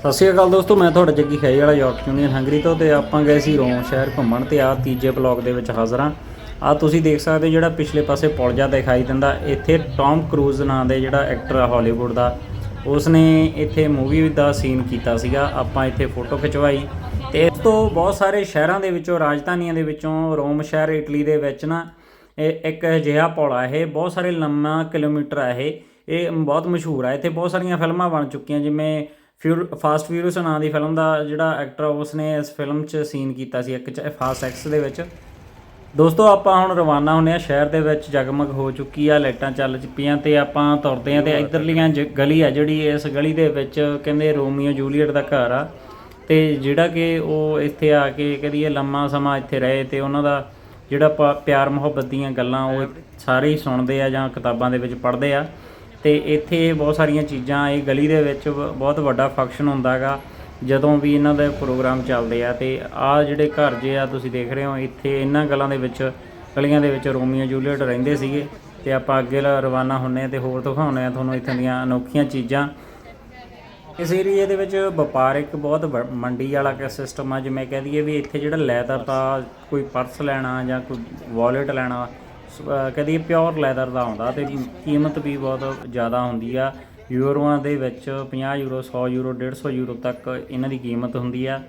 ਸਤਿ ਸ਼੍ਰੀ ਅਕਾਲ ਦੋਸਤੋ, ਮੈਂ ਤੁਹਾਡਾ ਜੱਗੀ ਖੈਈ ਵਾਲਾ ਯਾਰਕ ਯੂਨੀਅਨ ਹੰਗਰੀ ਤੋਂ ਤੇ ਆਪਾਂ ਗਏ ਸੀ ਰੋਮ ਸ਼ਹਿਰ ਘੁੰਮਣ ਤੇ ਆ ਤੀਜੇ ਬਲੌਗ ਦੇ ਵਿੱਚ ਹਾਜ਼ਰ ਹਾਂ। ਆ ਤੁਸੀਂ ਦੇਖ ਸਕਦੇ ਹੋ ਜਿਹੜਾ ਪਿਛਲੇ ਪਾਸੇ ਪੁਲ ਜਾ ਦਿਖਾਈ ਦਿੰਦਾ, ਇੱਥੇ ਟੌਮ ਕਰੂਜ਼ ਨਾਂ ਦੇ ਜਿਹੜਾ ਐਕਟਰ ਆ ਹਾਲੀਵੁੱਡ ਦਾ, ਉਸਨੇ ਇੱਥੇ ਮੂਵੀ ਦਾ ਸੀਨ ਕੀਤਾ ਸੀਗਾ, ਆਪਾਂ ਇੱਥੇ ਫੋਟੋ ਖਿਚਵਾਈ। ਤੇ ਇਸ ਤੋਂ ਬਹੁਤ ਸਾਰੇ ਸ਼ਹਿਰਾਂ ਦੇ ਵਿੱਚੋਂ, ਰਾਜਧਾਨੀਆਂ ਦੇ ਵਿੱਚੋਂ, ਰੋਮ ਸ਼ਹਿਰ ਇਟਲੀ ਦੇ ਵਿੱਚ ਨਾ, ਇਹ ਇੱਕ ਅਜਿਹਾ ਪੁਲ ਆ ਇਹ, ਬਹੁਤ ਸਾਰੇ ਲੰਮਾ ਕਿਲੋਮੀਟਰ ਆ ਇਹ ਇਹ ਬਹੁਤ ਮਸ਼ਹੂਰ ਆ। ਇੱਥੇ ਬਹੁਤ ਸਾਰੀਆਂ ਫਿਲਮਾਂ ਬਣ ਚੁੱਕੀਆਂ, ਜਿਵੇਂ ਫਿਊਰ, ਫਾਸਟ ਫਿਊਰੀਅਸ ਨਾਂ ਦੀ ਫਿਲਮ ਦਾ ਜਿਹੜਾ ਐਕਟਰ ਉਸਨੇ ਇਸ ਫਿਲਮ 'ਚ ਸੀਨ ਕੀਤਾ ਸੀ ਇੱਕ 'ਚ ਫਾਸਟ ਐਕਸ ਦੇ ਵਿੱਚ। ਦੋਸਤੋ, ਆਪਾਂ ਹੁਣ ਰਵਾਨਾ ਹੁੰਨੇ ਆ, ਸ਼ਹਿਰ ਦੇ ਵਿੱਚ ਜਗਮਗ ਹੋ ਚੁੱਕੀ ਆ, ਲਾਈਟਾਂ ਚੱਲ ਚੁੱਕੀਆਂ ਤੇ ਆਪਾਂ ਤੁਰਦੇ ਆ ਤੇ ਇਧਰਲੀਆਂ ਗਲੀ ਆ ਜਿਹੜੀ ਇਸ ਗਲੀ ਦੇ ਵਿੱਚ ਕਹਿੰਦੇ ਰੋਮੀਓ ਜੂਲੀਅਟ ਦਾ ਘਰ ਆ। ਤੇ ਜਿਹੜਾ ਕਿ ਉਹ ਇੱਥੇ ਆ ਕੇ ਕਹਦੀਏ ਲੰਮਾ ਸਮਾਂ ਇੱਥੇ ਰਹੇ ਤੇ ਉਹਨਾਂ ਦਾ ਜਿਹੜਾ ਪ- ਪਿਆਰ ਮੁਹੱਬਤ ਦੀਆਂ ਗੱਲਾਂ ਉਹ ਸਾਰੇ ਹੀ ਸੁਣਦੇ ਆ ਜਾਂ ਕਿਤਾਬਾਂ ਦੇ ਵਿੱਚ ਪੜ੍ਹਦੇ ਆ। ਤੇ ਇੱਥੇ ਬਹੁਤ ਸਾਰੀਆਂ ਚੀਜ਼ਾਂ, ਇਹ ਗਲੀ ਦੇ ਵਿੱਚ ਬਹੁਤ ਵੱਡਾ ਫੰਕਸ਼ਨ ਹੁੰਦਾਗਾ, ਜਦੋਂ ਵੀ ਇਹਨਾਂ ਦੇ ਪ੍ਰੋਗਰਾਮ ਚੱਲਦੇ ਆ ਤੇ ਆ ਜਿਹੜੇ ਘਰ ਜੇ ਆ ਤੁਸੀਂ ਦੇਖ ਰਹੇ ਹੋ, ਇੱਥੇ ਇਹਨਾਂ ਗਲਾਂ ਦੇ ਵਿੱਚ, ਗਲੀਆਂ ਦੇ ਵਿੱਚ ਰੋਮੀਓ ਜੂਲੀਅਟ ਰਹਿੰਦੇ ਸੀਗੇ ਤੇ ਆਪਾਂ ਅੱਗੇ ਰਵਾਨਾ ਹੁੰਨੇ ਆ ਤੇ ਹੋਰ ਦਿਖਾਉਂਦੇ ਆ ਤੁਹਾਨੂੰ ਇੱਥੋਂ ਦੀਆਂ ਅਨੋਖੀਆਂ ਚੀਜ਼ਾਂ। ਇਸ ਏਰੀਏ ਦੇ ਵਿੱਚ ਵਪਾਰਿਕ ਬਹੁਤ ਵ- ਮੰਡੀ ਵਾਲਾ ਕਿ ਸਿਸਟਮ ਆ, ਜਿਵੇਂ ਕਹਿ ਦਈਏ ਵੀ ਇੱਥੇ ਜਿਹੜਾ ਲੈਦਰ ਦਾ ਕੋਈ ਪਰਸ ਲੈਣਾ ਜਾਂ ਕੋਈ ਵਾਲਟ ਲੈਣਾ ਸ- ਕਹਿ ਦਈਏ ਪਿਓਰ ਲੈਦਰ ਦਾ ਆਉਂਦਾ ਤੇ ਕੀਮਤ ਵੀ ਬਹੁਤ ਜ਼ਿਆਦਾ ਹੁੰਦੀ ਆ। ਯੂਰੋਆਂ ਦੇ ਵਿੱਚ 50 ਯੂਰੋ 100 ਯੂਰੋ 150 ਯੂਰੋ ਤੱਕ ਇਹਨਾਂ ਦੀ ਕੀਮਤ ਹੁੰਦੀ ਆ।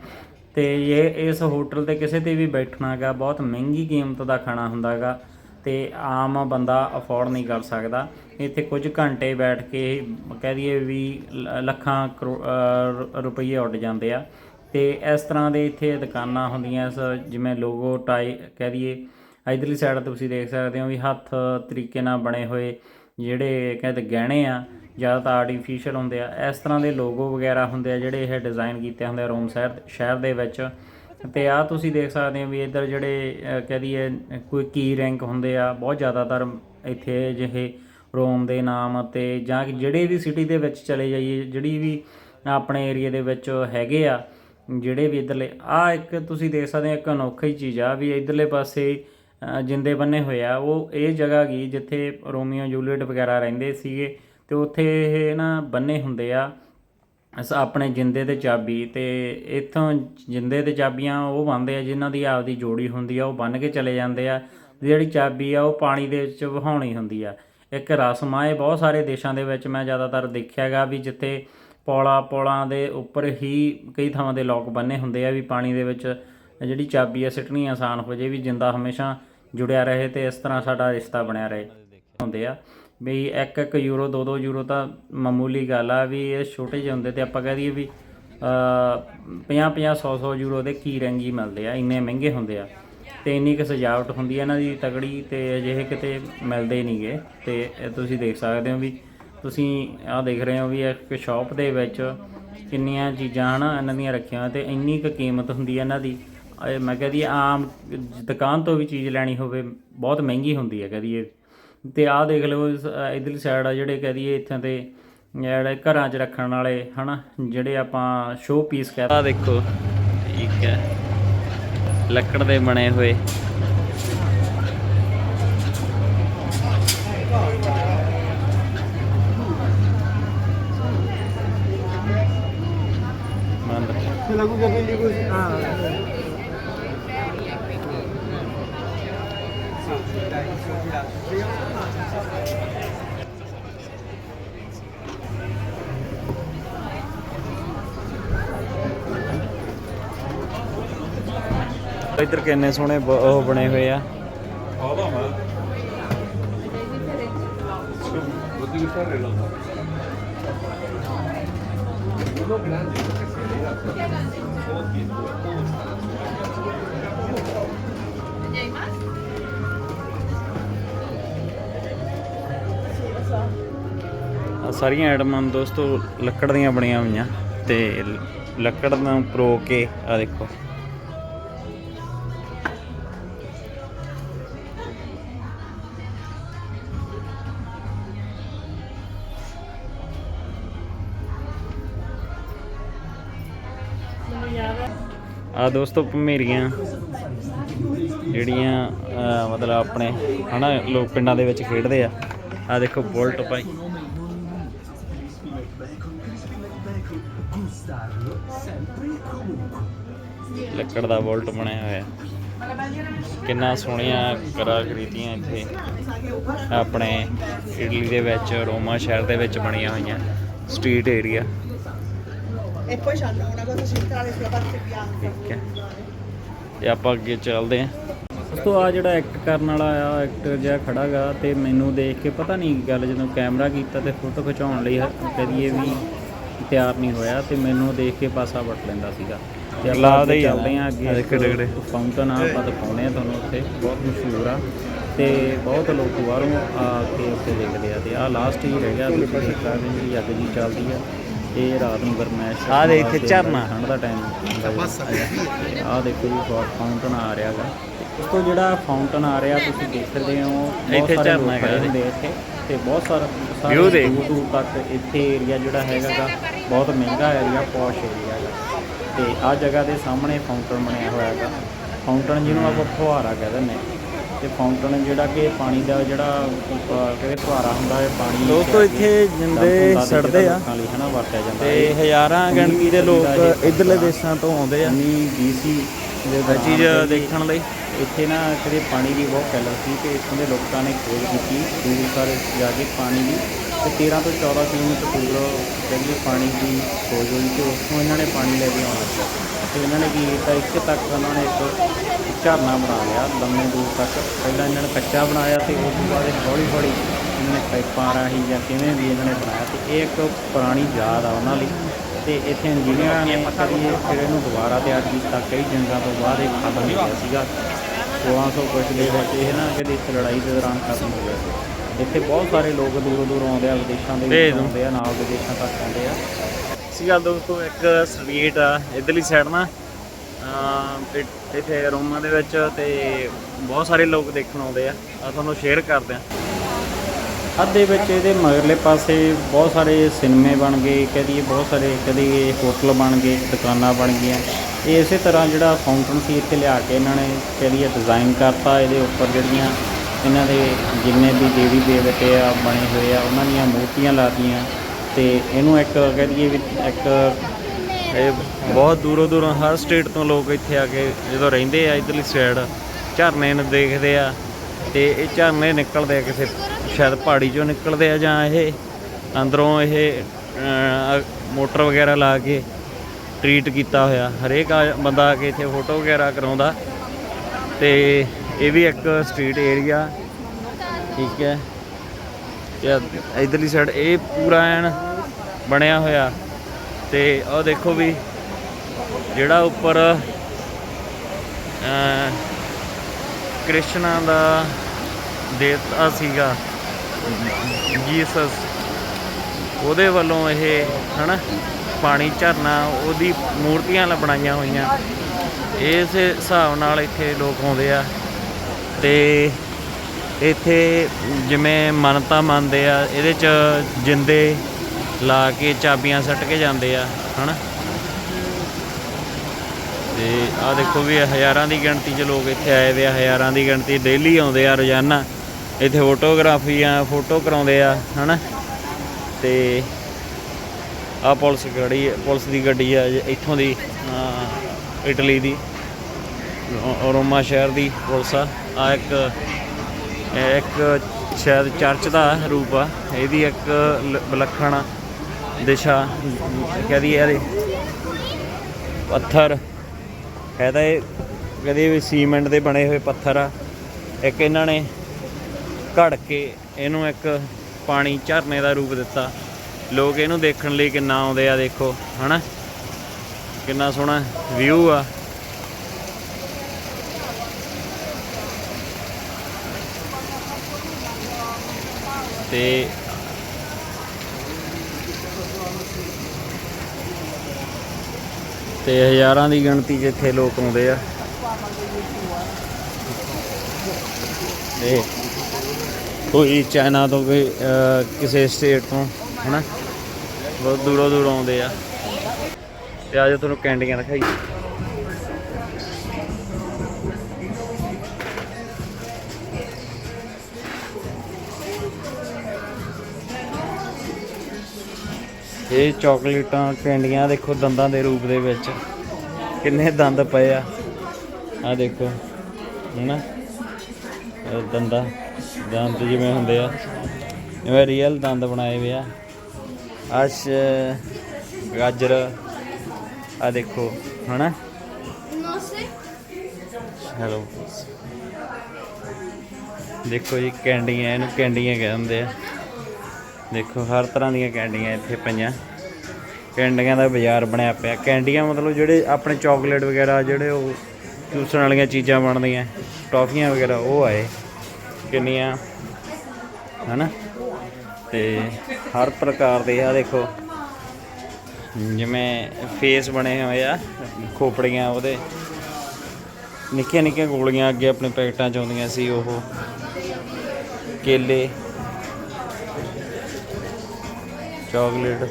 ਤੇ ਇਹ ਇਸ ਹੋਟਲ ਤੇ ਕਿਸੇ ਤੇ ਵੀ ਬੈਠਣਾਗਾ ਬਹੁਤ ਮਹਿੰਗੀ ਕੀਮਤ ਦਾ ਖਾਣਾ ਹੁੰਦਾਗਾ ਤੇ ਆਮ ਬੰਦਾ ਅਫੋਰਡ ਨਹੀਂ ਕਰ ਸਕਦਾ। ਇੱਥੇ ਕੁਝ ਘੰਟੇ ਬੈਠ ਕੇ ਕਹਿ ਦਈਏ ਵੀ ਲ- ਲੱਖਾਂ ਕਰੋ- ਅਹ ਰੁਪਈਏ ਉੱਡ ਜਾਂਦੇ ਆ। ਤੇ ਇਸ ਤਰ੍ਹਾਂ ਦੇ ਇੱਥੇ ਦੁਕਾਨਾਂ ਹੁੰਦੀਆਂ ਇਸ ਜਿਵੇਂ ਲੋਗੋ, ਟਾਈ, ਕਹਿ ਦਈਏ ਇਧਰਲੀ ਸਾਈਡ ਤੁਸੀਂ ਦੇਖ ਸਕਦੇ ਹੋ ਵੀ ਹੱਥ ਤਰੀਕੇ ਨਾਲ ਬਣੇ ਹੋਏ ਜਿਹੜੇ ਕਹਿੰਦੇ ਗਹਿਣੇ ਆ ਜ਼ਿਆਦਾਤਰ ਆਰਟੀਫੀਸ਼ੀਅਲ ਹੁੰਦੇ ਆ। ਇਸ ਤਰ੍ਹਾਂ ਦੇ ਲੋਗੋ ਵਗੈਰਾ ਹੁੰਦੇ ਆ ਜਿਹੜੇ ਇਹ ਡਿਜ਼ਾਈਨ ਕੀਤੇ ਹੁੰਦੇ ਆ ਰੋਮ ਸ਼ਹਿਰ ਸ਼ਹਿਰ ਦੇ ਵਿੱਚ। ਤੇ ਆ ਤੁਸੀਂ ਦੇਖ ਸਕਦੇ ਹੋ ਵੀ ਇੱਧਰ ਜਿਹੜੇ ਅਹ, ਕਹਿ ਦਈਏ ਕੋਈ ਕੀ ਰੈਂਕ ਹੁੰਦੇ ਆ ਬਹੁਤ ਜ਼ਿਆਦਾਤਰ ਇੱਥੇ ਜਿਹੇ ਰੋਮ ਦੇ ਨਾਮ ਤੇ ਜਾਂ ਕਿ ਜਿਹੜੇ ਵੀ ਸਿਟੀ ਦੇ ਵਿੱਚ ਚਲੇ ਜਾਈਏ ਜਿਹੜੀ ਵੀ ਆਪਣੇ ਏਰੀਆ ਦੇ ਵਿੱਚ ਹੈਗੇ ਆ ਜਿਹੜੇ ਵੀ ਇੱਧਰਲੇ ਆ ਇੱਕ ਤੁਸੀਂ ਦੇਖ ਸਕਦੇ ਹੋ ਇੱਕ ਅਨੋਖੀ ਚੀਜ਼ ਆ ਵੀ ਇੱਧਰਲੇ ਪਾਸੇ ਜਿੰਦੇ ਬੰਨੇ ਹੋਏ ਆ, ਉਹ ਇਹ ਜਗ੍ਹਾ ਗਈ ਜਿੱਥੇ ਰੋਮੀਓ ਜੂਲੀਅਟ ਵਗੈਰਾ ਰਹਿੰਦੇ ਸੀਗੇ ਤੇ ਉੱਥੇ ਇਹ ਨਾ ਬੰਨੇ ਹੁੰਦੇ ਆ, ਅਸ ਆਪਣੇ ਜਿੰਦੇ ਤੇ ਚਾਬੀ ਤੇ ਇੱਥੋਂ ਜਿੰਦੇ ਤੇ ਚਾਬੀਆਂ ਉਹ ਬੰਨਦੇ ਆ, ਜਿਨ੍ਹਾਂ ਦੀ ਆਪਦੀ ਜੋੜੀ ਹੁੰਦੀ ਆ, ਉਹ ਬੰਨ ਕੇ ਚਲੇ ਜਾਂਦੇ ਆ, ਜਿਹੜੀ ਚਾਬੀ ਆ ਉਹ ਪਾਣੀ ਦੇ ਵਿੱਚ ਵਹਾਉਣੀ ਹੁੰਦੀ ਆ। ਇੱਕ ਰਸਮ ਆ, ਇਹ ਬਹੁਤ ਸਾਰੇ ਦੇਸ਼ਾਂ ਦੇ ਵਿੱਚ ਮੈਂ ਜ਼ਿਆਦਾਤਰ ਦੇਖਿਆਗਾ ਵੀ ਜਿੱਥੇ ਪੌਲਾ ਪੌਲਾਂ ਦੇ ਉੱਪਰ ਹੀ ਕਈ ਥਾਵਾਂ ਦੇ ਲੋਕ ਬੰਨੇ ਹੁੰਦੇ ਆ ਵੀ ਪਾਣੀ ਦੇ ਵਿੱਚ ਜਿਹੜੀ ਚਾਬੀ ਆ, ਸਿੱਟਣੀ ਆਸਾਨ ਹੋ ਜੇ, ਵੀ ਜਿੰਦਾ ਹਮੇਸ਼ਾ ਜੁੜਿਆ ਰਹੇ ਤੇ ਇਸ ਤਰ੍ਹਾਂ ਸਾਡਾ ਰਿਸ਼ਤਾ ਬਣਿਆ ਰਹੇ ਹੁੰਦੇ ਆ। ਵੀ 1-1 ਯੂਰੋ 2-2 ਯੂਰੋ ਤਾਂ ਮਾਮੂਲੀ ਗੱਲ ਆ ਵੀ ਇਹ ਛੋਟੇ ਜਿਹੇ ਹੁੰਦੇ ਤੇ ਆਪਾਂ ਕਹਿ ਦਈਏ ਵੀ 50-50 100-100 ਯੂਰੋ ਦੇ ਕੀ ਰੰਗੀ ਮਿਲਦੇ ਆ, ਇੰਨੇ ਮਹਿੰਗੇ ਹੁੰਦੇ ਆ। ਤੇ ਇੰਨੀ ਕੁ ਸਜਾਵਟ ਹੁੰਦੀ ਹੈ ਇਹਨਾਂ ਦੀ ਤਗੜੀ ਤੇ ਅਜਿਹੇ ਕਿਤੇ ਮਿਲਦੇ ਨਹੀਂਗੇ ਤੇ ਇਹ ਤੁਸੀਂ ਦੇਖ ਸਕਦੇ ਹੋ ਵੀ ਤੁਸੀਂ ਆਹ ਦੇਖ ਰਹੇ ਹੋ ਵੀ ਇੱਕ ਸ਼ਾਪ ਦੇ ਵਿੱਚ ਕਿੰਨੀਆਂ ਚੀਜ਼ਾਂ ਹਨ ਇਹਨਾਂ ਦੀਆਂ ਰੱਖੀਆਂ ਹੋਈਆਂ ਤੇ ਇੰਨੀ ਕੁ ਕੀਮਤ ਹੁੰਦੀ ਹੈ ਇਹਨਾਂ ਦੀ। ਇਹ ਮੈਂ ਕਹਦੀ ਆਮ ਦੁਕਾਨ ਤੋਂ ਵੀ ਚੀਜ਼ ਲੈਣੀ ਹੋਵੇ ਬਹੁਤ ਮਹਿੰਗੀ ਹੁੰਦੀ ਹੈ ਕਹਦੀਏ ਤੇ ਆਹ ਦੇਖ ਲਓ ਇਧਰਲੀ ਸਾਈਡ ਆ ਜਿਹੜੇ ਕਹਿ ਦਈਏ ਇੱਥੇ ਤੇ ਜਿਹੜੇ ਘਰਾਂ 'ਚ ਰੱਖਣ ਵਾਲੇ ਹਨਾ ਜਿਹੜੇ ਆਪਾਂ ਸ਼ੋਅ ਪੀਸ ਕਹਿੰਦੇ ਆ ਦੇਖੋ ਠੀਕ ਹੈ। ਲੱਕੜ ਦੇ ਬਣੇ ਹੋਏ। ਮੰਦਰ lagu gagawin ko ਇੱਧਰ ਕਿੰਨੇ ਸੋਹਣੇ ਬ- ਉਹ ਬਣੇ ਹੋਏ ਆ। ਸਾਰੀਆਂ ਆਈਟਮਾਂ ਦੋਸਤੋ ਲੱਕੜ ਦੀਆਂ ਬਣੀਆਂ ਹੋਈਆਂ ਤੇ ਲੱਕੜ ਨੂੰ ਪਰੋ ਕੇ ਆ ਦੇਖੋ। ਆ ਦੋਸਤੋ ਭਮੇਰੀਆਂ ਜਿਹੜੀਆਂ ਮਤਲਬ ਆਪਣੇ, ਹਨਾ, ਲੋਕ ਪਿੰਡਾਂ ਦੇ ਵਿੱਚ ਖੇਡਦੇ ਆ। ਆ ਦੇਖੋ ਬੁਲਟ ਭਾਈ। ਲੱਕੜ ਦਾ ਬੋਲਟ ਬਣਿਆ ਹੋਇਆ ਕਿੰਨਾ ਸੋਹਣੀਆਂ ਕਰਾਕ੍ਰਿਤੀਆਂ ਇੱਥੇ ਆਪਣੇ ਇਟਲੀ ਦੇ ਵਿੱਚ ਰੋਮਾ ਸ਼ਹਿਰ ਦੇ ਵਿੱਚ ਬਣੀਆਂ ਹੋਈਆਂ street area. E poi c'hanno una cosa centrale sulla parte bianca. ਠੀਕ ਹੈ। ਤੇ ਆਪਾਂ ਅੱਗੇ ਚੱਲਦੇ ਆਂ ਉਸ ਤੋਂ ਆ ਜਿਹੜਾ ਐਕਟ ਕਰਨ ਵਾਲਾ ਆ ਐਕਟਰ ਜਿਹਾ ਖੜਾਗਾ ਤੇ ਮੈਨੂੰ ਦੇਖ ਕੇ ਪਤਾ ਨਹੀਂ ਕੀ ਗੱਲ ਜਦੋਂ ਕੈਮਰਾ ਕੀਤਾ ਤੇ ਫੋਟੋ ਖਿਚਾਉਣ ਲਈ ਕਰੀਏ ਵੀ ਤਿਆਰ ਨਹੀਂ ਹੋਇਆ ਤੇ ਮੈਨੂੰ ਦੇਖ ਕੇ ਪਾਸਾ ਵਟ ਲੈਂਦਾ ਸੀਗਾ। ਤੇ ਆਪਾਂ ਲਾ ਦੇ ਆ। ਚੱਲਦੇ ਆਂ ਅੱਗੇ ਆ ਦੇਖੋ ਕਿਹੜੇ- ਫਾਊਂਟਨ ਆ ਆਪਾਂ ਦਿਖਾਉਂਦੇ ਆ ਤੁਹਾਨੂੰ ਉੱਥੇ ਬਹੁਤ ਮਸ਼ਹੂਰ ਆ। ਤੇ ਬਹੁਤ ਲੋਕ ਬਾਹਰੋਂ ਆ ਕੇ ਉੱਥੇ ਦੇਖਦੇ ਆ ਤੇ ਆ ਲਾਸਟ ਹੀ ਰਹਿ ਗਿਆ ਤੁਸੀਂ ਦੇਖ ਸਕਦੇ ਜੀ ਅੱਗ ਜੀ ਚੱਲਦੀ ਆ। ਇਹ ਰਾਤ ਨੂੰ ਗਰਮੈਸ਼ ਆਹ ਦੇਖ ਇੱਥੇ ਝਰਨਾ। ਠੰਡ ਦਾ ਟਾਈਮ ਆਹ ਦੇਖੋ ਜੀ ਬਹੁਤ ਫਾਊਂਟਨ ਆ ਰਿਹਾ ਗਾ ਉਸ ਤੋਂ ਜਿਹੜਾ ਫਾਊਂਟਨ ਆ ਰਿਹਾ ਤੁਸੀਂ ਦੇਖਦੇ ਹੋ ਬਹੁਤ ਇੱਥੇ ਝਰਨਾ ਹੈਗਾ ਜੀ। ਇੱਥੇ ਤੇ ਬਹੁਤ ਸਾਰਾ ਸਾਰੇ View ਦੇਖ। ਦੂਰ ਦੂਰ ਤੱਕ ਇੱਥੇ ਏਰੀਆ ਜਿਹੜਾ ਹੈਗਾ ਗਾ ਬਹੁਤ ਮਹਿੰਗਾ ਏਰੀਆ ਪੌਸ਼ ਏਰੀਆ ਹੈਗਾ ਤੇ ਆਹ ਜਗ੍ਹਾ ਦੇ ਸਾਹਮਣੇ ਫਾਊਂਟਨ ਬਣਿਆ ਹੋਇਆ ਹੈਗਾ ਫਾਊਂਟਨ ਜਿਹਨੂੰ ਆਪਾਂ ਫੁਹਾਰਾ ਕਹਿ ਦਿੰਦੇ ਹਾਂ। ਤੇ ਫਾਊਂਟਨ ਜਿਹੜਾ ਕਿ ਪਾਣੀ ਦਾ ਜਿਹੜਾ ਅਹ, ਕਹਿੰਦੇ ਫੁਹਾਰਾ ਹੁੰਦਾ ਹੈ ਪਾਣੀ ਦੋਸਤੋ ਇੱਥੇ ਜਿੰਦੇ ਸੜਦੇ ਆ ਲੋਕਾਂ ਲਈ ਹਨਾ ਵਰਤਿਆ ਜਾਂਦਾ ਤੇ ਹਜ਼ਾਰਾਂ ਗਿਣਤੀ ਦੇ ਲੋਕ ਇਧਰਲੇ ਦੇਸ਼ਾਂ ਤੋਂ ਆਉਂਦੇ ਆ 19 BC ਦੇ ਦੌਰਾਨ ਚੀਜ਼ ਦੇਖਣ ਲਈ ਇੱਥੇ ਨਾ ਕਦੇ ਪਾਣੀ ਦੀ ਬਹੁਤ ਕਿੱਲਤ ਸੀ ਤੇ ਇੱਥੋਂ ਦੇ ਲੋਕਾਂ ਨੇ ਖੋਜ ਕੀਤੀ, ਦੂਰ ਸਾਰੇ ਜਾ ਕੇ ਪਾਣੀ ਦੀ ਤੇ 13 ਤੋਂ 14 ਕਿਲੋਮੀਟਰ ਦੂਰ ਜਿਹੜੀ ਪਾਣੀ ਦੀ ਖੋਜ ਹੋਈ ਤੇ ਉੱਥੋਂ ਇਹਨਾਂ ਨੇ ਪਾਣੀ ਲੈ ਕੇ ਆਉਣਾ ਸੀ। ਤੇ ਇਹਨਾਂ ਨੇ ਕੀ ਕੀਤਾ ਇੱਕ ਤੱਕ ਉਹਨਾਂ ਨੇ ਇੱਕ ਝਰਨਾ ਬਣਾ ਲਿਆ ਲੰਮੇ ਦੂਰ ਤੱਕ। ਪਹਿਲਾਂ ਇਹਨਾਂ ਨੇ ਕੱਚਾ ਬਣਾਇਆ ਤੇ ਉਸ ਤੋਂ ਬਾਅਦ ਹੌਲੀ ਹੌਲੀ ਇਹਨਾਂ ਨੇ ਪਾਈਪਾਂ ਰਾਹੀਂ ਜਾਂ ਕਿਵੇਂ ਵੀ ਇਹਨਾਂ ਨੇ ਬਣਾਇਆ ਤੇ ਇਹ ਇੱਕ ਪੁਰਾਣੀ ਯਾਦ ਆ ਉਹਨਾਂ ਲਈ। ਤੇ ਇੱਥੇ ਇੰਜੀਨੀਅਰਾਂ ਨੇ ਕਰੀਏ, ਫਿਰ ਇਹਨੂੰ ਦੁਬਾਰਾ ਤਿਆਰ ਕੀਤਾ। ਕਈ ਜੰਗਾਂ ਤੋਂ ਬਾਅਦ ਇਹ ਖਤਮ ਹੋ ਗਿਆ ਸੀਗਾ। 1600 ਕੁਛ ਦੇ ਵਿੱਚ ਇਹ ਨਾ ਕਿਤੇ ਇੱਕ ਲੜਾਈ ਦੇ ਦੌਰਾਨ ਖਤਮ ਹੋ ਗਿਆ ਸੀ। ਇੱਥੇ ਬਹੁਤ ਸਾਰੇ ਲੋਕ ਦੂਰੋਂ ਦੂਰੋਂ ਆਉਂਦੇ ਆ ਵਿਦੇਸ਼ਾਂ ਦੇ ਵਿੱਚ। ਆਉਂਦੇ ਆ ਨਾਲ ਵਿਦੇਸ਼ਾਂ ਤੱਕ ਆਉਂਦੇ ਆ। ਸੀ ਗੱਲ ਦੋਸਤੋ ਇੱਕ ਸਟਰੀਟ ਆ ਇਧਰਲੀ ਸਾਈਡ ਨਾ। ਇੱਥੇ ਰੋਮਾ ਦੇ ਵਿੱਚ ਤੇ ਬਹੁਤ ਸਾਰੇ ਲੋਕ ਦੇਖਣ ਆਉਂਦੇ ਆ। ਆ ਤੁਹਾਨੂੰ ਸ਼ੇਅਰ ਕਰਦੇ ਆ। ਅੱਧ ਦੇ ਵਿੱਚ ਇਹਦੇ ਮਗਰਲੇ ਪਾਸੇ ਬਹੁਤ ਸਾਰੇ ਸਿਨੇਮੇ ਬਣ ਗਏ ਕਹਦੀਏ ਬਹੁਤ ਸਾਰੇ ਕਦੀ ਹੋਟਲ ਬਣ ਗਏ ਦੁਕਾਨਾਂ ਬਣ ਗਈਆਂ। ਇਹ ਇਸੇ ਤਰ੍ਹਾਂ ਜਿਹੜਾ ਫਾਊਂਟਨ ਸੀ ਇੱਥੇ ਲਿਆ ਕੇ ਇਹਨਾਂ ਨੇ ਕਹਦੀਏ ਡਿਜ਼ਾਈਨ ਕਰਤਾ, ਇਹਦੇ ਉੱਪਰ ਜਿਹੜੀਆਂ ਇਹਨਾਂ ਦੇ ਜਿੰਨੇ ਵੀ ਦੇਵੀ ਦੇਵਤੇ ਆ, ਬਣੇ ਹੋਏ ਆ, ਉਹਨਾਂ ਦੀਆਂ ਮੂਰਤੀਆਂ ਲਾਤੀਆਂ ਤੇ ਇਹਨੂੰ ਇੱਕ ਕਹਿ ਕਹਦੀਏ ਵੀ ਇੱਕ ਇਹ ਬਹੁਤ ਦੂਰੋਂ ਦੂਰੋਂ ਹਰ ਸਟੇਟ ਤੋਂ ਲੋਕ ਇੱਥੇ ਆ ਕੇ ਜਦੋਂ ਰਹਿੰਦੇ ਆ, ਇਧਰਲੀ ਸਾਈਡ ਝਰਨੇ ਨੂੰ ਦੇਖਦੇ ਆ ਤੇ ਇਹ ਝਰਨੇ ਨਿਕਲਦੇ ਆ ਕਿਸੇ ਸ਼ਾਇਦ ਪਹਾੜੀ ਚੋਂ ਨਿਕਲਦੇ ਆ ਜਾਂ ਇਹ ਅੰਦਰੋਂ ਇਹ ਮੋਟਰ ਵਗੈਰਾ ਲਾ ਕੇ ਟ੍ਰੀਟ ਕੀਤਾ ਹੋਇਆ। ਹਰੇਕ ਆ- ਬੰਦਾ ਆ ਕੇ ਇੱਥੇ ਫੋਟੋ ਵਗੈਰਾ ਕਰਾਉਂਦਾ। ਤੇ ਇਹ ਵੀ ਇੱਕ ਸਟਰੀਟ ਏਰੀਆ ਠੀਕ ਹੈ। ਤੇ ਇਧਰਲੀ ਸਾਈਡ ਇਹ ਪੂਰਾ ਐਨ ਬਣਿਆ ਹੋਇਆ। ਤੇ ਉਹ ਦੇਖੋ ਵੀ ਜਿਹੜਾ ਉੱਪਰ ਕ੍ਰਿਸ਼ਨਾ ਦਾ ਦੇਵਤਾ ਸੀਗਾ। ਜੀਸਸ ਉਹਦੇ ਵੱਲੋਂ ਇਹ ਹਨਾ? ਪਾਣੀ ਝਰਨਾ, ਉਹਦੀ ਮੂਰਤੀਆਂ ਲ ਬਣਾਈਆਂ ਹੋਈਆਂ। ਇਸ ਹਿਸਾਬ ਨਾਲ ਇੱਥੇ ਲੋਕ ਆਉਂਦੇ ਆ। ਤੇ ਇੱਥੇ ਜਿਵੇਂ ਮੰਨਤਾ ਮੰਨਦੇ ਆ, ਇਹਦੇ ਚ ਜਿੰਦੇ ਲਾ ਕੇ ਚਾਬੀਆਂ ਸੱਟ ਕੇ ਜਾਂਦੇ ਆ, ਹਨਾ? ਤੇ ਆ ਦੇਖੋ ਵੀ ਹਜ਼ਾਰਾਂ ਦੀ ਗਿਣਤੀ 'ਚ ਲੋਕ ਇੱਥੇ ਆਏ ਵੇ ਆ, ਹਜ਼ਾਰਾਂ ਦੀ ਗਿਣਤੀ ਡੇਲੀ ਆਉਂਦੇ ਆ ਰੋਜ਼ਾਨਾ। ਇੱਥੇ ਫੋਟੋਗ੍ਰਾਫੀਆਂ, ਫੋਟੋ ਕਰਾਉਂਦੇ ਆ, ਹਨਾ? ਤੇ ਆ ਪੁਲਿਸ ਗੱਡੀ ਪੁਲਿਸ ਦੀ ਗੱਡੀ ਆ ਇੱਥੋਂ ਦੀ ਇਟਲੀ ਦੀ ਰੋਮਾ ਸ਼ਹਿਰ ਦੀ ਪੁਲਿਸ ਆ। ਆ ਇੱਕ ਇੱਕ ਸ਼ਾਇਦ ਚਰਚ ਦਾ ਰੂਪ ਆ। ਇਹਦੀ ਇੱਕ ਵਿਲੱਖਣ ਦਿਸ਼ਾ ਕਹਦੀ ਯਾਰ ਪੱਥਰ। ਹੈ ਤਾਂ ਇਹ ਕਦੇ ਵੀ ਸੀਮੈਂਟ ਦੇ ਬਣੇ ਹੋਏ ਪੱਥਰ ਆ। ਇੱਕ ਇਹਨਾਂ ਨੇ ਘੜ ਕੇ ਇਹਨੂੰ ਇੱਕ ਪਾਣੀ ਝਰਨੇ ਦਾ ਰੂਪ ਦਿੱਤਾ। ਲੋਕ ਇਹਨੂੰ ਦੇਖਣ ਲਈ ਕਿੰਨਾ ਆਉਂਦੇ ਆ, ਦੇਖੋ, ਹਨਾ? ਕਿੰਨਾ ਸੋਹਣਾ ਵਿਊ ਆ। ਤੇ ਤੇ ਹਜ਼ਾਰਾਂ ਦੀ ਗਿਣਤੀ 'ਚ ਇੱਥੇ ਲੋਕ ਆਉਂਦੇ ਆ। ਤੇ ਕੋਈ ਚਾਈਨਾ ਤੋਂ ਕੋਈ ਕਿਸੇ ਸਟੇਟ ਤੋਂ, ਹਨਾ? ਬਹੁਤ ਦੂਰੋਂ ਦੂਰੋਂ ਆਉਂਦੇ ਆ। ਤੇ ਅੱਜ ਤੁਹਾਨੂੰ ਕੈਂਡੀਆਂ ਦਿਖਾਈ। ਇਹ ਚਾਕਲੇਟਾਂ, ਕੈਂਡੀਆਂ ਦੇਖੋ ਦੰਦਾਂ ਦੇ ਰੂਪ ਦੇ ਵਿੱਚ। ਕਿੰਨੇ ਦੰਦ ਪਏ ਆ। ਆ ਦੇਖੋ, ਹੈਨਾ? ਦੰਦਾਂ, ਦੰਦ ਜਿਵੇਂ ਹੁੰਦੇ ਆ। ਜਿਵੇਂ ਰੀਅਲ ਦੰਦ ਬਣਾਏ ਹੋਏ ਆ। ਅਸ਼ ਗਾਜਰ ਆ ਦੇਖੋ ਹਨਾ? ਹੈਲੋ। ਦੇਖੋ ਜੀ ਕੈਂਡੀਆਂ ਇਹਨੂੰ ਕੈਂਡੀਆਂ ਕਹਿੰਦੇ ਆ। ਦੇਖੋ ਹਰ ਤਰ੍ਹਾਂ ਦੀਆਂ ਕੈਂਡੀਆਂ ਇੱਥੇ ਪਈਆਂ। ਕੈਂਡੀਆਂ ਦਾ ਬਾਜ਼ਾਰ ਬਣਿਆ ਪਿਆ। ਕੈਂਡੀਆਂ ਮਤਲਬ ਜਿਹੜੇ ਆਪਣੇ ਚਾਕਲੇਟ ਵਗੈਰਾ ਜਿਹੜੇ ਉਹ ਚੂਸਣ ਵਾਲੀਆਂ ਚੀਜ਼ਾਂ ਬਣਦੀਆਂ ਟੌਫੀਆਂ ਵਗੈਰਾ ਉਹ ਆਏ। ਕਿੰਨੀਆਂ? ਹਨਾ? ਤੇ ਹਰ ਪ੍ਰਕਾਰ ਦੇ ਆ ਦੇਖੋ। ਜਿਵੇਂ ਫੇਸ ਬਣੇ ਹੋਏ ਆ, ਖੋਪੜੀਆਂ ਉਹਦੇ। ਨਿੱਕੀਆਂ ਨਿੱਕੀਆਂ ਗੋਲੀਆਂ ਅੱਗੇ ਆਪਣੇ ਪੈਕਟਾਂ ਚ ਆਉਂਦੀਆਂ ਸੀ ਉਹ। ਕੇਲੇ। ਚਾਕਲੇਟ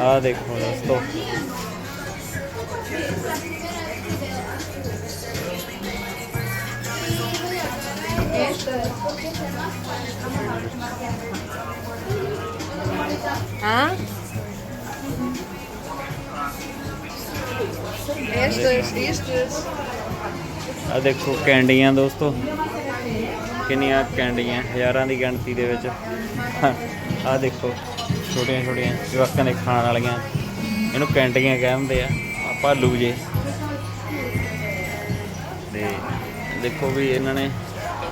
ਆ ਦੇਖੋ ਦੋਸਤੋ। Ah? ਆ ਦੇਖੋ ਕੈਂਡੀਆਂ ਦੋਸਤੋ। ਕਿੰਨੀਆਂ ਕੈਂਡੀਆਂ ਹਜ਼ਾਰਾਂ ਦੀ ਗਿਣਤੀ ਦੇ ਵਿੱਚ। ਆ ਦੇਖੋ ਛੋਟੀਆਂ ਛੋਟੀਆਂ ਜਵਾਕਾਂ ਦੇ ਖਾਣ ਵਾਲੀਆਂ। ਇਹਨੂੰ ਕੈਂਡੀਆਂ ਕਹਿੰਦੇ ਆ ਆ ਭਾਲੂ ਜੇ ਤੇ ਦੇਖੋ ਵੀ ਇਹਨਾਂ ਨੇ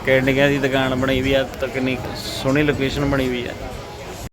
ਕੈਂਡੀਆਂ ਦੀ ਦੁਕਾਨ ਬਣੀ ਵੀ ਆ ਤਾਂ ਕਿੰਨੀ ਸੋਹਣੀ ਲੋਕੇਸ਼ਨ ਬਣੀ ਵੀ ਆ।